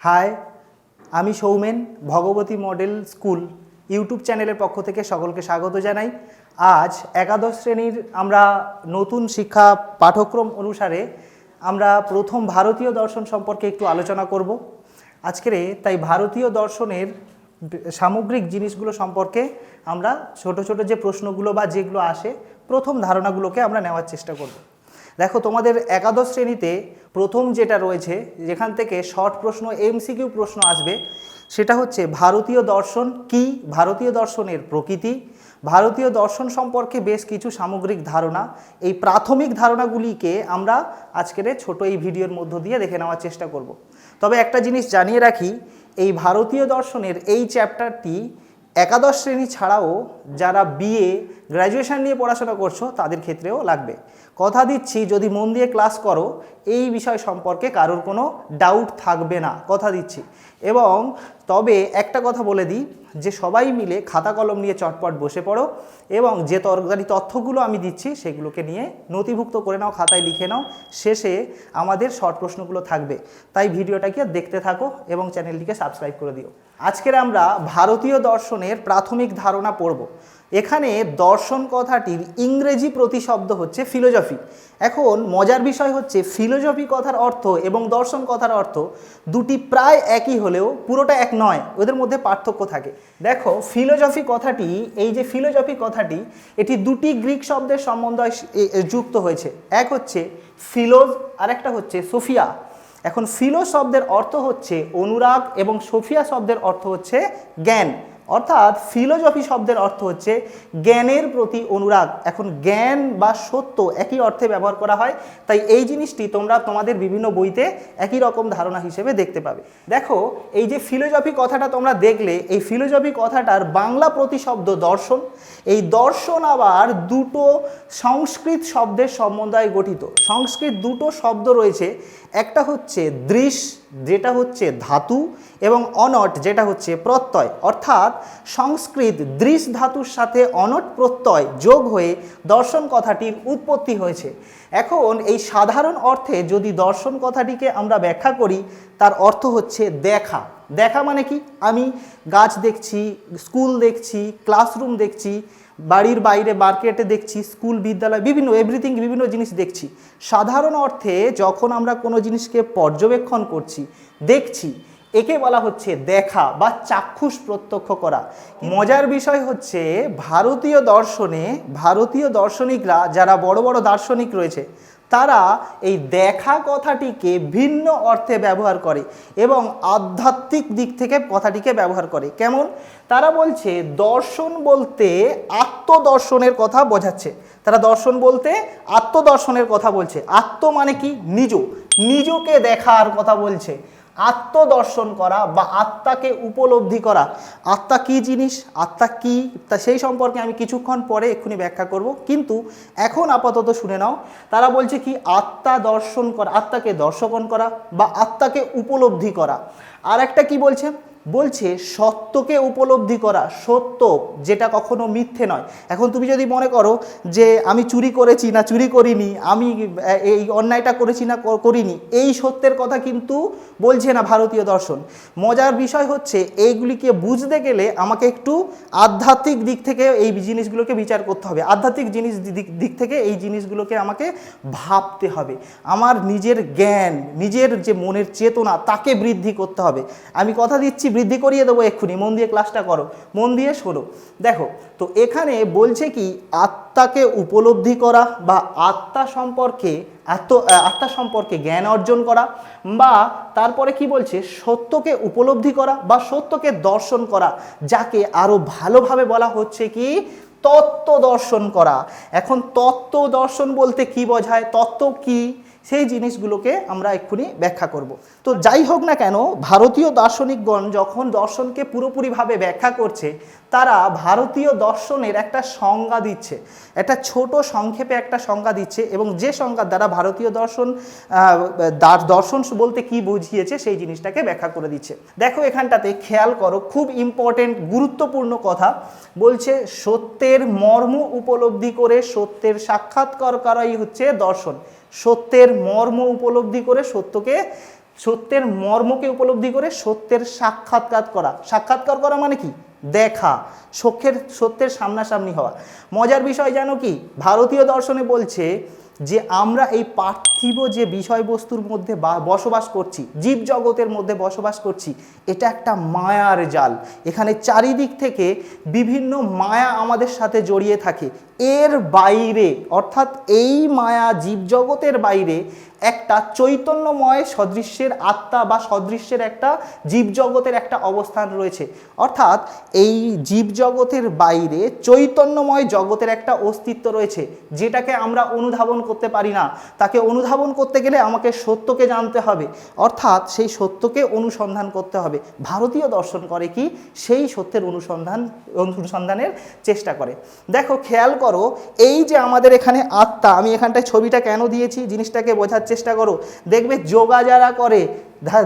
High, আমি Soumen, Bhagabati model school, YouTube চ্যানেলের পক্ষ থেকে সকলকে স্বাগত জানাই। আজ একাদশ শ্রেণির আমরা নতুন শিক্ষা পাঠ্যক্রম অনুসারে আমরা প্রথম ভারতীয় দর্শন সম্পর্কে একটু আলোচনা করব। আজকের তাই ভারতীয় দর্শনের সামগ্রিক জিনিসগুলো সম্পর্কে আমরা ছোট ছোট যে প্রশ্নগুলো বা যেগুলো আসে, প্রথম ধারণাগুলোকে আমরা নেওয়ার চেষ্টা করব। দেখো, তোমাদের একাদশ শ্রেণীতে প্রথম যেটা রয়েছে, যেখান থেকে শর্ট প্রশ্ন, এমসিকিউ প্রশ্ন আসবে, সেটা হচ্ছে ভারতীয় দর্শন কি? ভারতীয় দর্শনের প্রকৃতি। ভারতীয় দর্শন সম্পর্কে বেশ কিছু সামগ্রিক ধারণা। এই প্রাথমিক ধারণাগুলিকে আমরা আজকের ছোট এই ভিডিওর মধ্য দিয়ে দেখে নেওয়ার চেষ্টা করব। তবে একটা জিনিস জানিয়ে রাখি, এই ভারতীয় দর্শনের এই চ্যাপ্টারটি একাদশ শ্রেণি ছাড়াও যারা বিএ গ্র্যাজুয়েশন নিয়ে পড়াশোনা করছ, তাদের ক্ষেত্রেও লাগবে। কথা দিচ্ছি, যদি মন দিয়ে ক্লাস করো, এই বিষয় সম্পর্কে কারোর কোনো ডাউট থাকবে না। কথা দিচ্ছি। এবং তবে একটা কথা বলে দিই, যে সবাই মিলে খাতা কলম নিয়ে চটপট বসে পড়ো এবং যে তরকারি তথ্যগুলো আমি দিচ্ছি সেগুলোকে নিয়ে নথিভুক্ত করে নাও, খাতায় লিখে নাও, শেষে আমাদের শর্ট প্রশ্নগুলো থাকবে। তাই ভিডিওটাকে দেখতে থাকো এবং চ্যানেলটিকে সাবস্ক্রাইব করে দিও। আজকের আমরা ভারতীয় দর্শনের প্রাথমিক ধারণা পড়ব। এখানে দর্শন কথাটির ইংরেজি প্রতিশব্দ হচ্ছে ফিলোজফি। এখন মজার বিষয় হচ্ছে ফিলোজফি কথার অর্থ এবং দর্শন কথার অর্থ দুটি প্রায় একই হলেও পুরোটা এক নয়, ওদের মধ্যে পার্থক্য থাকে। দেখো ফিলোজফি কথাটি, এই যে ফিলোজফি কথাটি, এটি দুটি গ্রিক শব্দের সম্বন্ধে যুক্ত হয়েছে। এক হচ্ছে ফিলোজ আর একটা হচ্ছে সোফিয়া এখন ফিলো শব্দের অর্থ হচ্ছে অনুরাগ এবং সোফিয়া শব্দের অর্থ হচ্ছে জ্ঞান। অর্থাৎ ফিলোজফি শব্দের অর্থ হচ্ছে জ্ঞানের প্রতি অনুরাগ। এখন জ্ঞান বা সত্য একই অর্থে ব্যবহার করা হয়, তাই এই জিনিসটি তোমরা তোমাদের বিভিন্ন বইতে একই রকম ধারণা হিসেবে দেখতে পাবে। দেখো, এই যে ফিলোজফি কথাটা তোমরা দেখলে, এই ফিলোজফি কথাটার বাংলা প্রতিশব্দ দর্শন। এই দর্শন আবার দুটো সংস্কৃত শব্দের সমন্বয়ে গঠিত। সংস্কৃত দুটো শব্দ রয়েছে, একটা হচ্ছে দৃশ যেটা হচ্ছে ধাতু এবং অনট যেটা হচ্ছে প্রত্যয়। অর্থাৎ সংস্কৃত দৃশ ধাতুর সাথে অনট প্রত্যয় যোগ হয়ে দর্শন কথাটির উৎপত্তি হয়েছে। এখন এই সাধারণ অর্থে যদি দর্শন কথাটিকে আমরা ব্যাখ্যা করি, তার অর্থ হচ্ছে দেখা। দেখা মানে কি? আমি গাছ দেখছি, স্কুল দেখছি, ক্লাসরুম দেখছি বাড়ির বাইরে মার্কেটে দেখছি স্কুল বিদ্যালয় বিভিন্ন এভরিথিং বিভিন্ন জিনিস দেখছি। সাধারণ অর্থে যখন আমরা কোনো জিনিসকে পর্যবেক্ষণ করছি দেখছি একে বলা হচ্ছে দেখা বা চাক্ষুষ প্রত্যক্ষ করা। মজার বিষয় হচ্ছে ভারতীয় দর্শনে ভারতীয় দার্শনিকরা যারা বড় বড় দার্শনিক রয়েছে তারা এই দেখা কথাটিকে ভিন্ন অর্থে ব্যবহার করে এবং আধ্যাত্মিক দিক থেকে কথাটিকে ব্যবহার করে। কেমন? তারা বলছে, দর্শন বলতে আত্মদর্শনের কথা বোঝাচ্ছে। তারা দর্শন বলতে আত্মদর্শনের কথা বলছে। আত্ম মানে কি? নিজ। নিজকে দেখার কথা বলছে। আত্মদর্শন করা বা আত্মাকে উপলব্ধি করা। আত্মা কি জিনিস? আত্মা কি? তা সেই সম্পর্কে আমি কিছুক্ষণ পরে এক্ষুনি ব্যাখ্যা করব। কিন্তু এখন আপাতত শুনে নাও, তারা বলছে কি, আত্মা দর্শন করা, আত্মাকে দর্শকন করা বা আত্মাকে উপলব্ধি করা। আর একটা কি বলছে? বলছে সত্যকে উপলব্ধি করা সত্য, যেটা কখনো মিথ্যে নয়। এখন তুমি যদি মনে করো যে আমি চুরি করেছি না চুরি করিনি, আমি এই অন্যায়টা করেছি না করিনি, এই সত্যের কথা কিন্তু বলছে না ভারতীয় দর্শন। মজার বিষয় হচ্ছে এইগুলিকে বুঝতে গেলে আমাকে একটু আধ্যাত্মিক দিক থেকে এই জিনিসগুলোকে বিচার করতে হবে। আধ্যাত্মিক জিনিস দিক থেকে এই জিনিসগুলোকে আমাকে ভাবতে হবে। আমার নিজের জ্ঞান, নিজের যে মনের চেতনা, তাকে বৃদ্ধি করতে হবে। আমি কথা দিচ্ছি বৃদ্ধি করিয়ে দেবো এক্ষুনি। মন দিয়ে ক্লাসটা করো, মন দিয়ে শোনো দেখো, তো এখানে বলছে কি, আত্মাকে উপলব্ধি করা বা আত্মা সম্পর্কে আত্ম আত্মা সম্পর্কে জ্ঞান অর্জন করা বা তারপরে কি বলছে, সত্যকে উপলব্ধি করা বা সত্যকে দর্শন করা, যাকে আরও ভালোভাবে বলা হচ্ছে কি, তত্ত্ব দর্শন করা। এখন তত্ত্ব দর্শন বলতে কি বোঝায়? তত্ত্ব কি? সেই জিনিসগুলোকে আমরা এক্ষুনি ব্যাখ্যা করব। তো যাই হোক না কেন, ভারতীয় দার্শনিকগণ যখন দর্শনকে পুরোপুরিভাবে ব্যাখ্যা করছে, তারা ভারতীয় দর্শনের একটা সংজ্ঞা দিচ্ছে। একটা ছোট সংক্ষেপে একটা সংজ্ঞা দিচ্ছে এবং যে সংজ্ঞার দ্বারা ভারতীয় দর্শন দর্শন বলতে কি বুঝিয়েছে সেই জিনিসটাকে ব্যাখ্যা করে দিচ্ছে। দেখো এখানটাতে, খেয়াল করো, খুব ইম্পর্টেন্ট গুরুত্বপূর্ণ কথা বলছে, সত্যের মর্ম উপলব্ধি করে সত্যের সাক্ষাৎকার করাই হচ্ছে দর্শন। সত্যের মর্ম উপলব্ধি করে সত্যকে, সত্যের মর্মকে উপলব্ধি করে সত্যের সাক্ষাৎকার করা। সাক্ষাৎকার করা মানে কি? দেখা। সখ্যের সত্যের সামনাসামনি হওয়া। মজার বিষয় জানো কি? ভারতীয় দর্শনে বলছে যে, আমরা এই পার্থিব যে বিষয়বস্তুর মধ্যে বসবাস করছি জীব জগতের মধ্যে বসবাস করছি, এটা একটা মায়ার জাল। এখানে চারিদিক থেকে বিভিন্ন মায়া আমাদের সাথে জড়িয়ে থাকে। এর বাইরে, অর্থাৎ এই মায়া জীবজগতের বাইরে একটা চৈতন্যময় সদৃশ্যের আত্মা বা সদৃশ্যের একটা জীবজগতের একটা অবস্থান রয়েছে। অর্থাৎ এই জীবজগতের বাইরে চৈতন্যময় জগতের একটা অস্তিত্ব রয়েছে, যেটাকে আমরা অনুধাবন করতে পারি না। তাকে অনুধাবন করতে গেলে আমাকে সত্যকে জানতে হবে। অর্থাৎ সেই সত্যকে অনুসন্ধান করতে হবে। ভারতীয় দর্শন করে কি? সেই সত্যের অনুসন্ধান, অনুসন্ধানের চেষ্টা করে। দেখো, খেয়াল করো, এই যে আমাদের এখানে আত্মা, আমি এখানটায় ছবিটা কেন দিয়েছি? জিনিসটাকে বোঝার চেষ্টা করো। দেখবে যোগা যারা করে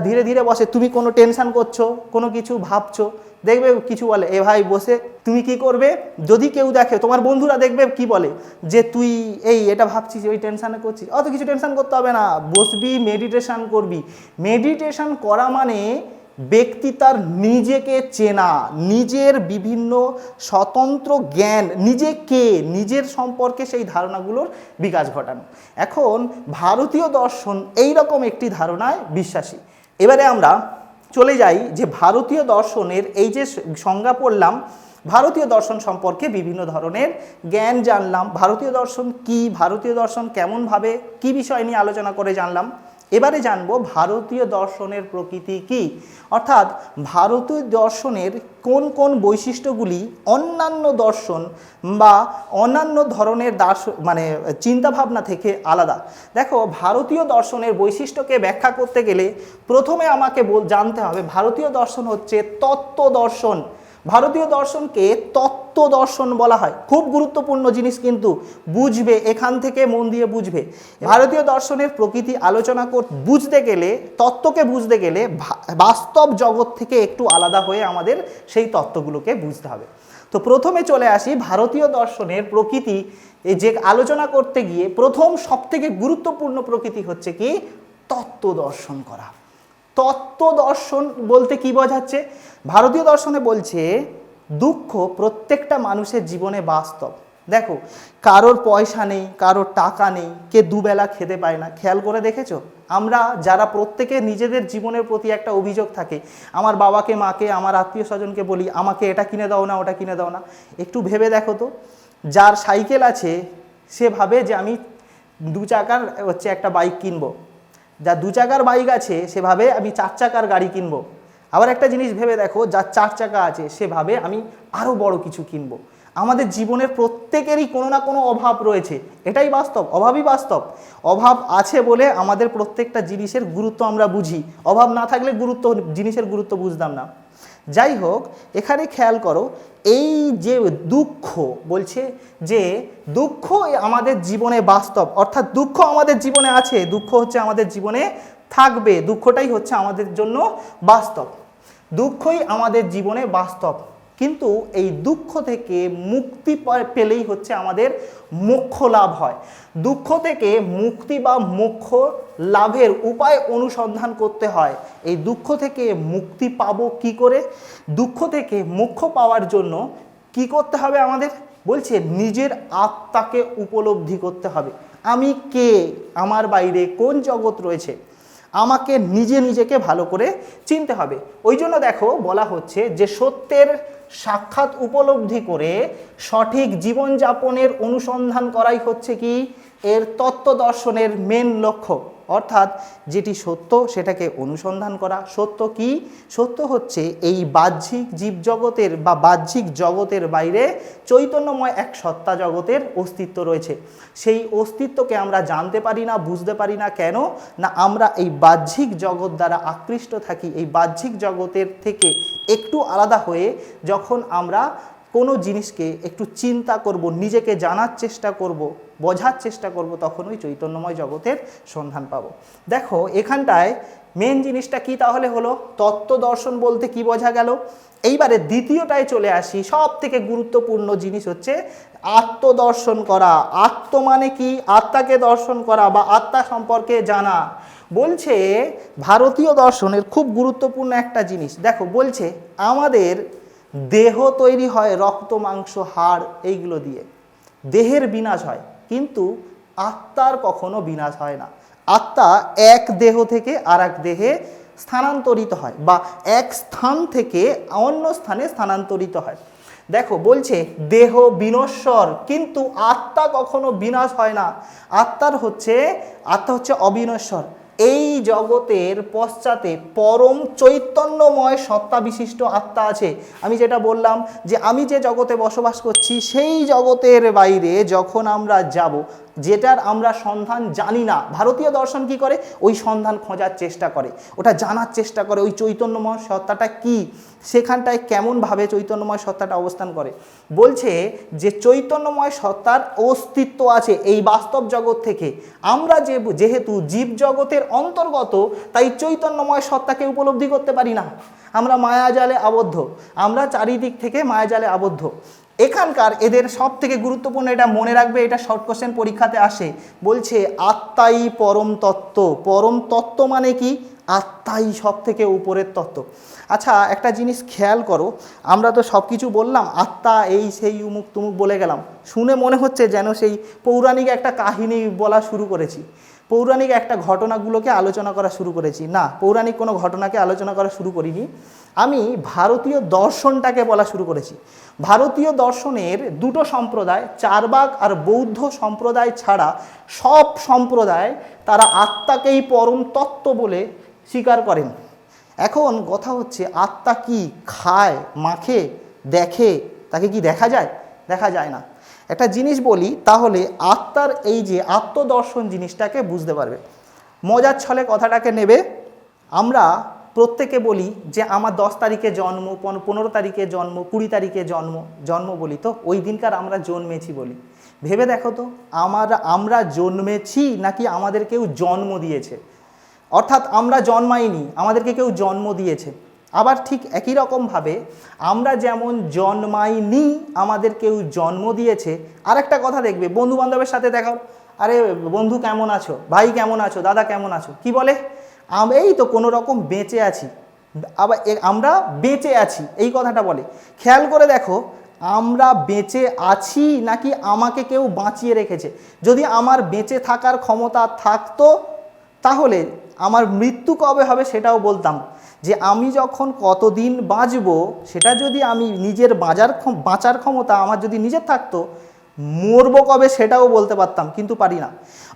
ধীরে ধীরে বসে, তুমি কোনো টেনশান করছ, কোনো কিছু ভাবছ? দেখবে কিছু বলে, এ ভাই বসে, তুমি কি করবে? যদি কেউ দেখে, তোমার বন্ধুরা দেখবে কি বলে? যে তুই এই, এটা ভাবছিস, ওই টেনশানে করছিস। অত কিছু টেনশান করতে হবে না। বসবি মেডিটেশান করবি। মেডিটেশান করা মানে ব্যক্তি তার নিজেকে চেনা, নিজের বিভিন্ন স্বতন্ত্র জ্ঞান, নিজে কে, নিজের সম্পর্কে সেই ধারণাগুলোর বিকাশ ঘটানো। এখন ভারতীয় দর্শন এই রকম একটি ধারণায় বিশ্বাসী। এবারে আমরা চলে যাই যে ভারতীয় দর্শনের এই যে সংজ্ঞা পড়লাম, ভারতীয় দর্শন সম্পর্কে বিভিন্ন ধরনের জ্ঞান জানলাম। ভারতীয় দর্শন কি, ভারতীয় দর্শন কেমনভাবে, কি বিষয় নিয়ে আলোচনা করে জানলাম। এবারে জানব ভারতীয় দর্শনের প্রকৃতি কি? অর্থাৎ ভারতীয় দর্শনের কোন কোন বৈশিষ্ট্যগুলি অন্যান্য দর্শন বা অন্যান্য ধরনের দার্শ মানে চিন্তাভাবনা থেকে আলাদা? দেখো, ভারতীয় দর্শনের বৈশিষ্ট্যকে ব্যাখ্যা করতে গেলে প্রথমে আমাকে জানতে হবে ভারতীয় দর্শন হচ্ছে তত্ত্ব দর্শন। ভারতীয় দর্শনকে তত্ত্ব দর্শন বলা হয়। খুব গুরুত্বপূর্ণ জিনিস কিন্তু বুঝবে, এখান থেকে মন দিয়ে বুঝবে। ভারতীয় দর্শনের প্রকৃতি আলোচনা কর বুঝতে গেলে, তত্ত্বকে বুঝতে গেলে বাস্তব জগৎ থেকে একটু আলাদা হয়ে আমাদের সেই তত্ত্বগুলোকে বুঝতে হবে। তো প্রথমে চলে আসি ভারতীয় দর্শনের প্রকৃতি। যে আলোচনা করতে গিয়ে প্রথম সবথেকে গুরুত্বপূর্ণ প্রকৃতি হচ্ছে কি? তত্ত্ব দর্শন করা। তত্ত্ব দর্শন বলতে কি বোঝাচ্ছে? ভারতীয় দর্শনে বলছে, দুঃখ প্রত্যেকটা মানুষের জীবনে বাস্তব। দেখো, কারোর পয়সা নেই, কারোর টাকা নেই, কে দুবেলা খেতে পায় না। খেয়াল করে দেখেছ? আমরা যারা প্রত্যেকে নিজেদের জীবনের প্রতি একটা অভিযোগ থাকে, আমার বাবাকে, মাকে, আমার আত্মীয় স্বজনকে বলি, আমাকে এটা কিনে দাও না, ওটা কিনে দাও না। একটু ভেবে দেখো তো, যার সাইকেল আছে, সে ভাবে যে আমি দু চাকার হচ্ছে একটা বাইক কিনবো। যার দু চাকার বাইক আছে, সেভাবে আমি চার চাকার গাড়ি কিনবো। আবার একটা জিনিস ভেবে দেখো, যার চার চাকা আছে, সেভাবে আমি আরও বড় কিছু কিনবো। আমাদের জীবনের প্রত্যেকেরই কোনো না কোনো অভাব রয়েছে। এটাই বাস্তব, অভাবই বাস্তব। অভাব আছে বলে আমাদের প্রত্যেকটা জিনিসের গুরুত্ব আমরা বুঝি। অভাব না থাকলে গুরুত্ব, জিনিসের গুরুত্ব বুঝতাম না। যাই হোক এখানে খেয়াল করো, এই যে দুঃখ বলছে যে দুঃখ আমাদের জীবনে বাস্তব, অর্থাৎ দুঃখ আমাদের জীবনে আছে, দুঃখ হচ্ছে আমাদের জীবনে থাকবে, দুঃখটাই হচ্ছে আমাদের জন্য বাস্তব। দুঃখই আমাদের জীবনে বাস্তব। কিন্তু এই দুঃখ থেকে মুক্তি পেলেই হচ্ছে আমাদের মোক্ষ লাভ হয়। দুঃখ থেকে মুক্তি বা মোক্ষ লাভের উপায় অনুসন্ধান করতে হয়। এই দুঃখ থেকে মুক্তি পাবো কি করে? দুঃখ থেকে মোক্ষ পাওয়ার জন্য কি করতে হবে আমাদের? বলছে নিজের আত্মাকে উপলব্ধি করতে হবে। আমি কে? আমার বাইরে কোন জগৎ রয়েছে? আমাকে নিজে নিজেকে ভালো করে চিনতে হবে। ওই জন্য দেখো বলা হচ্ছে যে সত্যের সাক্ষাৎ উপলব্ধি করে সঠিক জীবনযাপনের অনুসন্ধান করাই হচ্ছে কি? এর তত্ত্ব দর্শনের মেন লক্ষ্য। অর্থাৎ যেটি সত্য সেটাকে অনুসন্ধান করা। সত্য কি? সত্য হচ্ছে এই বাহ্যিক জীবজগতের বা বাহ্যিক জগতের বাইরে চৈতন্যময় এক সত্তা জগতের অস্তিত্ব রয়েছে। সেই অস্তিত্বকে আমরা জানতে পারি না, বুঝতে পারি না কেন? না, আমরা এই বাহ্যিক জগৎ দ্বারা আকৃষ্ট থাকি। এই বাহ্যিক জগতের থেকে একটু আলাদা হয়ে যখন আমরা কোনো জিনিসকে একটু চিন্তা করব, নিজেকে জানার চেষ্টা করব বোঝার চেষ্টা করব তখন ওই চৈতন্যময় জগতের সন্ধান পাবো। দেখো, এখানটায় মেন জিনিসটা কি তাহলে হলো? তত্ত্ব দর্শন বলতে কি বোঝা গেল? এইবারে দ্বিতীয়টায় চলে আসি। সব থেকে গুরুত্বপূর্ণ জিনিস হচ্ছে আত্মদর্শন করা। আত্ম মানে কি? আত্মাকে দর্শন করা বা আত্মা সম্পর্কে জানা। বলছে ভারতীয় দর্শনের খুব গুরুত্বপূর্ণ একটা জিনিস। দেখো, বলছে আমাদের দেহ তৈরি হয় রক্ত, মাংস, হাড়, এইগুলো দিয়ে। দেহের বিনাশ হয়। কিন্তু আত্মার কখনো বিনাশ হয় না। আত্মা এক দেহ থেকে আর এক দেহে স্থানান্তরিত হয় বা এক স্থান থেকে অন্য স্থানে স্থানান্তরিত হয়। দেখো, বলছে দেহ বিনশ্বর, কিন্তু আত্মা কখনো বিনাশ হয় না। আত্মার হচ্ছে, আত্মা হচ্ছে অবিনশ্বর। এই জগতের পশ্চাতে পরম চৈতন্যময় সত্তা বিশিষ্ট আত্মা আছে। আমি যেটা বললাম যে আমি যে জগতে বসবাস করছি, সেই জগতের বাইরে যখন আমরা যাব, যেটার আমরা সন্ধান জানি না, ভারতীয় দর্শন কি করে? ওই সন্ধান খোঁজার চেষ্টা করে। ওটা জানার চেষ্টা করে ওই চৈতন্যময় সত্তাটা কি? সেখানটায় কেমনভাবে চৈতন্যময় সত্তাটা অবস্থান করে? বলছে যে চৈতন্যময় সত্তার অস্তিত্ব আছে এই বাস্তব জগৎ থেকে। আমরা যে যেহেতু জীব জগতের অন্তর্গত, তাই চৈতন্যময় সত্তাকে উপলব্ধি করতে পারি না। আমরা মায়াজালে আবদ্ধ, আমরা চারিদিক থেকে মায়াজালে আবদ্ধ। এখানকার এদের সব থেকে গুরুত্বপূর্ণ এটা মনে রাখবে, এটা শর্ট কোশ্চেন পরীক্ষাতে আসে। বলছে, আত্মাই পরম তত্ত্ব। পরম তত্ত্ব মানে কি? আত্মাই সব থেকে উপরের তত্ত্ব। আচ্ছা একটা জিনিস খেয়াল করো, আমরা তো সব কিছু বললাম, আত্মা এই সেই উমুক তুমুক বলে গেলাম। শুনে মনে হচ্ছে যেন সেই পৌরাণিক একটা কাহিনী বলা শুরু করেছি। পৌরাণিক একটা ঘটনাগুলোকে আলোচনা করা শুরু করেছি। না, পৌরাণিক কোনো ঘটনাকে আলোচনা করা শুরু করিনি। আমি ভারতীয় দর্শনটাকে বলা শুরু করেছি। ভারতীয় দর্শনের দুটো সম্প্রদায় চারবাক আর বৌদ্ধ সম্প্রদায় ছাড়া সব সম্প্রদায় তারা আত্মাকেই পরম তত্ত্ব বলে স্বীকার করেন। এখন কথা হচ্ছে, আত্মা কি খায়, মাখে, দেখে, তাকে কি দেখা যায়? দেখা যায় না। একটা জিনিস বলি, তাহলে আত্মার এই যে আত্মদর্শন জিনিসটাকে বুঝতে পারবে। মজার ছলে কথাটাকে নেবে, আমরা প্রত্যেকে বলি যে আমার দশ তারিখে জন্ম, পন- পনেরো তারিখে জন্ম, কুড়ি তারিখে জন্ম জন্ম বলি তো, ওই দিনকার আমরা জন্মেছি বলি। ভেবে দেখো তো, আমার, আমরা জন্মেছি নাকি আমাদের কেউ জন্ম দিয়েছে? অর্থাৎ আমরা জন্মাইনি, আমাদেরকে কেউ জন্ম দিয়েছে। আবার ঠিক একই রকমভাবে আমরা যেমন জন্মাইনি, আমাদের কেউ জন্ম দিয়েছে আর একটা কথা দেখবে বন্ধু বান্ধবের সাথে দেখাও আরে বন্ধু কেমন আছো? ভাই কেমন আছো? দাদা কেমন আছো? কি বলে? এই তো কোনো রকম বেঁচে আছি। আবার আমরা বেঁচে আছি, এই কথাটা বলে। খেয়াল করে দেখো, আমরা বেঁচে আছি নাকি আমাকে কেউ বাঁচিয়ে রেখেছে? যদি আমার বেঁচে থাকার ক্ষমতা থাকতো, তাহলে আমার মৃত্যু কবে হবে সেটাও বলতাম। যে আমি যখন কতদিন বাঁচব, সেটা যদি আমি নিজের বাজার বাঁচার ক্ষমতা আমার যদি নিজের থাকতো, মরবো কবে সেটাও বলতে পারতাম, কিন্তু পারি না।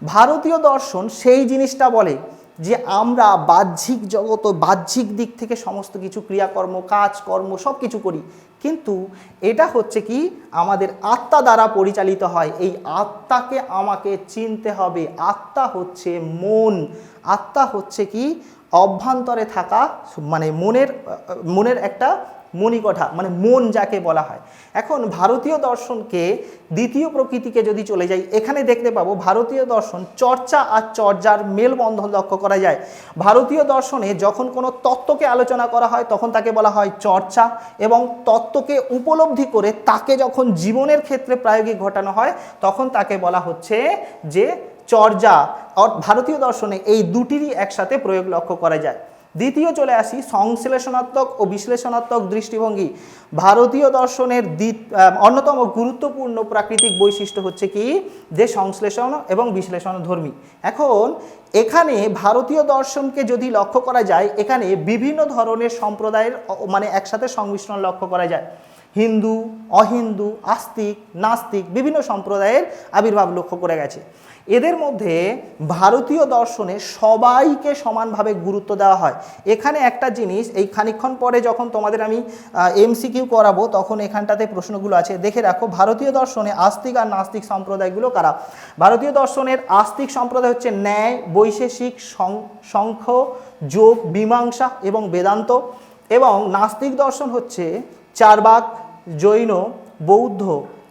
ভারতীয় দর্শন সেই জিনিসটা বলে যে আমরা বাহ্যিক জগৎ ও বাহ্যিক দিক থেকে সমস্ত কিছু ক্রিয়াকর্ম, কাজকর্ম সব কিছু করি। কিন্তু এটা হচ্ছে কি, আমাদের আত্মা দ্বারা পরিচালিত হয়। এই আত্মাকে আমাকে চিনতে হবে। আত্মা হচ্ছে মন। আত্মা হচ্ছে কি অভ্যন্তরে থাকা মানে মনের মনের একটা মণিকঠা মানে মন যাকে বলা হয়। এখন ভারতীয় দর্শনকে দ্বিতীয় প্রকৃতিকে যদি চলে যাই, এখানে দেখতে পাবো ভারতীয় দর্শন চর্চা আর চর্যার মেলবন্ধন লক্ষ্য করা যায়। ভারতীয় দর্শনে যখন কোনো তত্ত্বকে আলোচনা করা হয়, তখন তাকে বলা হয় চর্চা এবং তত্ত্বকে উপলব্ধি করে তাকে যখন জীবনের ক্ষেত্রে প্রায়োগিক ঘটানো হয়, তখন তাকে বলা হচ্ছে যে চর্যা ভারতীয় দর্শনে এই দুটিরই একসাথে প্রয়োগ লক্ষ্য করা যায়। দ্বিতীয় চলে আসি, সংশ্লেষণাত্মক ও বিশ্লেষণাত্মক দৃষ্টিভঙ্গি। ভারতীয় দর্শনের অন্যতম গুরুত্বপূর্ণ প্রাকৃতিক বৈশিষ্ট্য হচ্ছে কি? যে সংশ্লেষণ এবং বিশ্লেষণ ধর্মী এখন, এখানে ভারতীয় দর্শনকে যদি লক্ষ্য করা যায়, এখানে বিভিন্ন ধরনের সম্প্রদায়ের মানে একসাথে সংমিশ্রণ লক্ষ্য করা যায়। হিন্দু, অহিন্দু, আস্তিক, নাস্তিক বিভিন্ন সম্প্রদায়ের আবির্ভাব লক্ষ্য করে গেছে। এদের মধ্যে ভারতীয় দর্শনে সবাইকে সমানভাবে গুরুত্ব দেওয়া হয়। এখানে একটা জিনিস, এই খানিক্ষণ পরে যখন তোমাদের আমি এমসিকিউ করাবো, তখন এখানটাতে প্রশ্নগুলো আছে। দেখে রাখো, ভারতীয় দর্শনে আস্তিক আর নাস্তিক সম্প্রদায়গুলো কারা? ভারতীয় দর্শনের আস্তিক সম্প্রদায় হচ্ছে ন্যায়, বৈশেষিক সংখ্য যোগ, মীমাংসা এবং বেদান্ত এবং নাস্তিক দর্শন হচ্ছে চারবাক, জৈন, বৌদ্ধ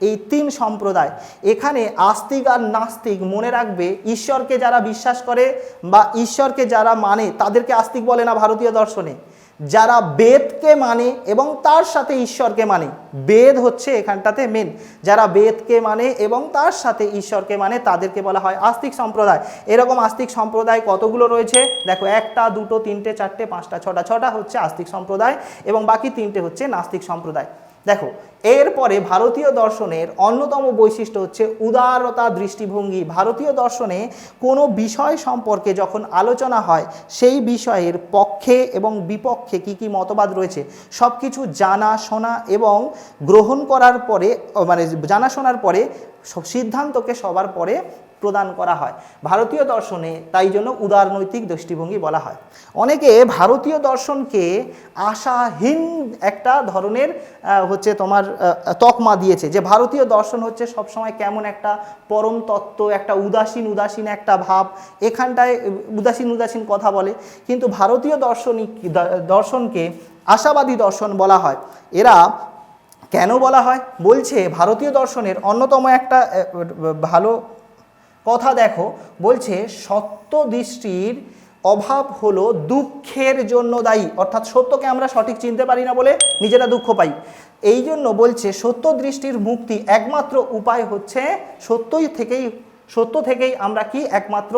এই তিন সম্প্রদায়। এখানে আস্তিক আর নাস্তিক মনে রাখবে ঈশ্বরকে যারা বিশ্বাস করে বা ঈশ্বরকে যারা মানে তাদেরকে আস্তিক বলে না ভারতীয় দর্শনে। যারা বেদকে মানে এবং তার সাথে ঈশ্বরকে মানে। বেদ হচ্ছে এখানটাতে মেন যারা বেদকে মানে এবং তার সাথে ঈশ্বরকে মানে তাদেরকে বলা হয় আস্তিক সম্প্রদায়। এরকম আস্তিক সম্প্রদায় কতগুলো রয়েছে? দেখো, একটা, দুটো, তিনটে, চারটে, পাঁচটা, ছটা ছটা হচ্ছে আস্তিক সম্প্রদায় এবং বাকি তিনটে হচ্ছে নাস্তিক সম্প্রদায়। দেখো, এরপরে ভারতীয় দর্শনের অন্যতম বৈশিষ্ট্য হচ্ছে উদারতা দৃষ্টিভঙ্গি। ভারতীয় দর্শনে কোনো বিষয় সম্পর্কে যখন আলোচনা হয়, সেই বিষয়ের পক্ষে এবং বিপক্ষে কি কি মতবাদ রয়েছে সব কিছু জানা শোনা এবং গ্রহণ করার পরে মানে জানাশোনার পরে, সব সিদ্ধান্তকে সবার পরে প্রদান করা হয়। ভারতীয় দর্শনে তাই জন্য উদারনৈতিক দৃষ্টিভঙ্গি বলা হয়। অনেকে ভারতীয় দর্শনকে আশাহীন একটা ধরনের হচ্ছে তোমার তকমা দিয়েছে যে ভারতীয় দর্শন হচ্ছে সবসময় কেমন একটা পরম তত্ত্ব, একটা উদাসীন উদাসীন একটা ভাব, এখানটায় উদাসীন উদাসীন কথা বলে। কিন্তু ভারতীয় দর্শনিক দর্শনকে আশাবাদী দর্শন বলা হয়। এরা কেন বলা হয়? বলছে ভারতীয় দর্শনের অন্যতম একটা ভালো কথা দেখো, বলছে সত্য দৃষ্টির অভাব হলো দুঃখের জন্য দায়ী। অর্থাৎ সত্যকে আমরা সঠিক চিনতে পারি না বলে নিজেরা দুঃখ পাই। এই জন্য বলছে সত্য দৃষ্টির মুক্তি একমাত্র উপায় হচ্ছে সত্যই থেকেই, সত্য থেকেই আমরা কি একমাত্র,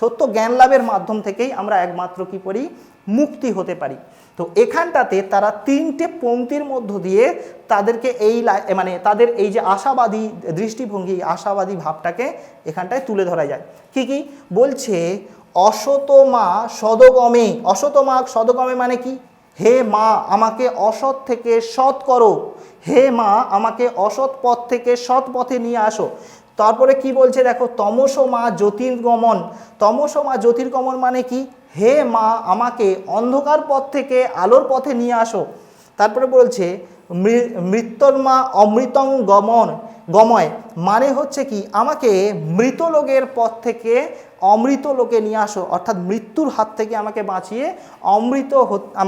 সত্য জ্ঞান লাভের মাধ্যম থেকেই আমরা একমাত্র কি করি? মুক্তি হতে পারি। তো এখানটাতে তারা তিনটে পংক্তির মধ্য দিয়ে তাদেরকে এই মানে তাদের এই যে আশাবাদী দৃষ্টিভঙ্গি আশাবাদী ভাবটাকে এখানটায় তুলে ধরা যায়। কি কি? বলছে অসত মা সদগমে অসত মা সদগমে মানে কি? হে মা, আমাকে অসৎ থেকে সৎ করো। হে মা, আমাকে অসৎ পথ থেকে সৎ পথে নিয়ে আসো। তারপরে কি বলছে দেখো, তমস মা জ্যোতির্গমন। তমস মা জ্যোতির্গমন মানে কি? হে মা, আমাকে অন্ধকার পথ থেকে আলোর পথে নিয়ে আসো। তারপরে বলছে মৃত্যুর মা অমৃতং গমন, গময়। মানে হচ্ছে কি? আমাকে মৃত লোকের পথ থেকে অমৃত লোকে নিয়ে আসো। অর্থাৎ মৃত্যুর হাত থেকে আমাকে বাঁচিয়ে অমৃত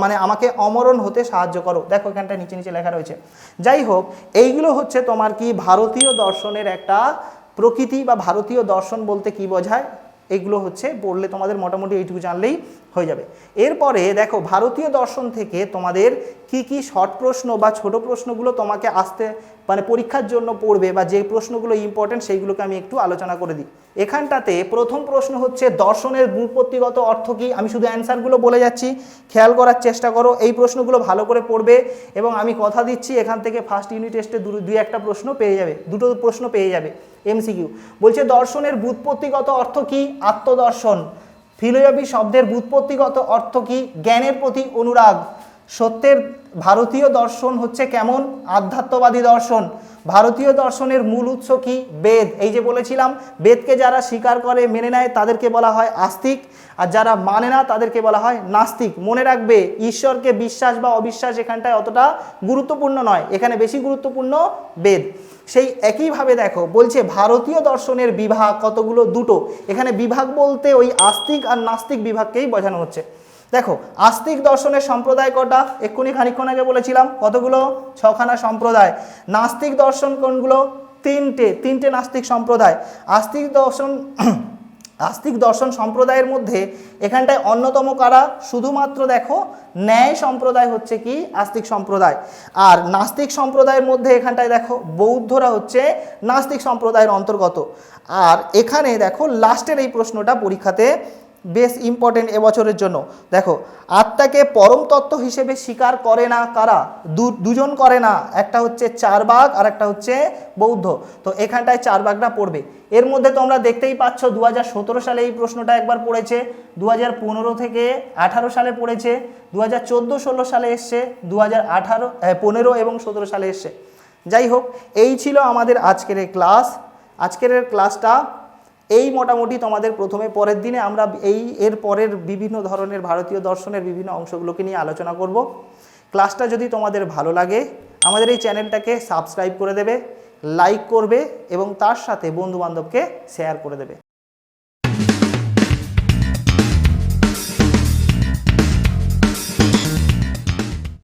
মানে আমাকে অমরণ হতে সাহায্য করো। দেখো এখানটা নিচে নিচে লেখা রয়েছে। যাই হোক, এইগুলো হচ্ছে তোমার কি ভারতীয় দর্শনের একটা প্রকৃতি বা ভারতীয় দর্শন বলতে কি বোঝায়? এগুলো হচ্ছে পড়লে তোমাদের মোটামুটি এইটুকু জানলেই হয়ে যাবে। এরপরে দেখো, ভারতীয় দর্শন থেকে তোমাদের কি কি শর্ট প্রশ্ন বা ছোট প্রশ্নগুলো তোমাকে আসতে মানে পরীক্ষার জন্য পড়বে বা যে প্রশ্নগুলো ইম্পর্টেন্ট সেইগুলোকে আমি একটু আলোচনা করে দিই। এখানটাতে প্রথম প্রশ্ন হচ্ছে, দর্শনের ব্যুৎপত্তিগত অর্থ কি? আমি শুধু অ্যান্সারগুলো বলে যাচ্ছি, খেয়াল করার চেষ্টা করো, এই প্রশ্নগুলো ভালো করে পড়বে এবং আমি কথা দিচ্ছি, এখান থেকে ফার্স্ট ইউনিট টেস্টে দুই একটা প্রশ্ন পেয়ে যাবে, দুটো প্রশ্ন পেয়ে যাবে এমসিকিউ বলছে, দর্শনের ব্যুৎপত্তিগত অর্থ কি? আত্মদর্শন। ফিলোজফি শব্দের ব্যুৎপত্তিগত অর্থ কি? জ্ঞানের প্রতি অনুরাগ। সত্যের ভারতীয় দর্শন হচ্ছে কেমন? আধ্যাত্মবাদী দর্শন। ভারতীয় দর্শনের মূল উৎস কি? বেদ। এই যে বলেছিলাম, বেদকে যারা স্বীকার করে, মেনে নেয়, তাদেরকে বলা হয় আস্তিক। আর যারা মানে না, তাদেরকে বলা হয় নাস্তিক। মনে রাখবে, ঈশ্বরকে বিশ্বাস বা অবিশ্বাস এখানটায় অতটা গুরুত্বপূর্ণ নয়। এখানে বেশি গুরুত্বপূর্ণ বেদ। সেই একইভাবে দেখো, বলছে ভারতীয় দর্শনের বিভাগ কতগুলো? দুটো। এখানে বিভাগ বলতে ওই আস্তিক আর নাস্তিক বিভাগকেই বোঝানো হচ্ছে। দেখো, আস্তিক দর্শনের সম্প্রদায় কটা? এক্ষুনি খানিক্ষণ আগে বলেছিলাম, কতগুলো? ছখানা সম্প্রদায়। নাস্তিক দর্শন কোনগুলো? তিনটে তিনটে নাস্তিক সম্প্রদায়। আস্তিক দর্শন আস্তিক দর্শন সম্প্রদায়ের মধ্যে এখানটায় অন্যতম কারা? শুধুমাত্র দেখো, ন্যায় সম্প্রদায় হচ্ছে কি? আস্তিক সম্প্রদায়। আর নাস্তিক সম্প্রদায়ের মধ্যে এখানটায় দেখো, বৌদ্ধরা হচ্ছে নাস্তিক সম্প্রদায়ের অন্তর্গত। আর এখানে দেখো লাস্টের এই প্রশ্নটা পরীক্ষাতে বেশ ইম্পর্টেন্ট এবছরের জন্য। দেখো, আত্মাকে পরম তত্ত্ব হিসেবে স্বীকার করে না কারা? দুজন করে না। একটা হচ্ছে চারবাগ আর একটা হচ্ছে বৌদ্ধ। তো এখানটায় চারবাগটা পড়বে। এর মধ্যে তোমরা দেখতেই পাচ্ছ দু হাজার সতেরো সালে এই প্রশ্নটা একবার পড়েছে দু হাজার পনেরো থেকে আঠারো সালে পড়েছে দু হাজার সালে এসছে দু হাজার আঠারো পনেরো এবং সতেরো সালে এসছে। যাই হোক, এই ছিল আমাদের আজকের ক্লাস আজকের ক্লাসটা এই মোটামুটি তোমাদের প্রথমে পরের দিনে আমরা এই এর পরের বিভিন্ন ধরনের ভারতীয় দর্শনের বিভিন্ন অংশগুলোকে নিয়ে আলোচনা করব। ক্লাসটা যদি তোমাদের ভালো লাগে, আমাদের এই চ্যানেলটাকে সাবস্ক্রাইব করে দেবে, লাইক করবে এবং তার সাথে বন্ধুবান্ধবকে শেয়ার করে দেবে।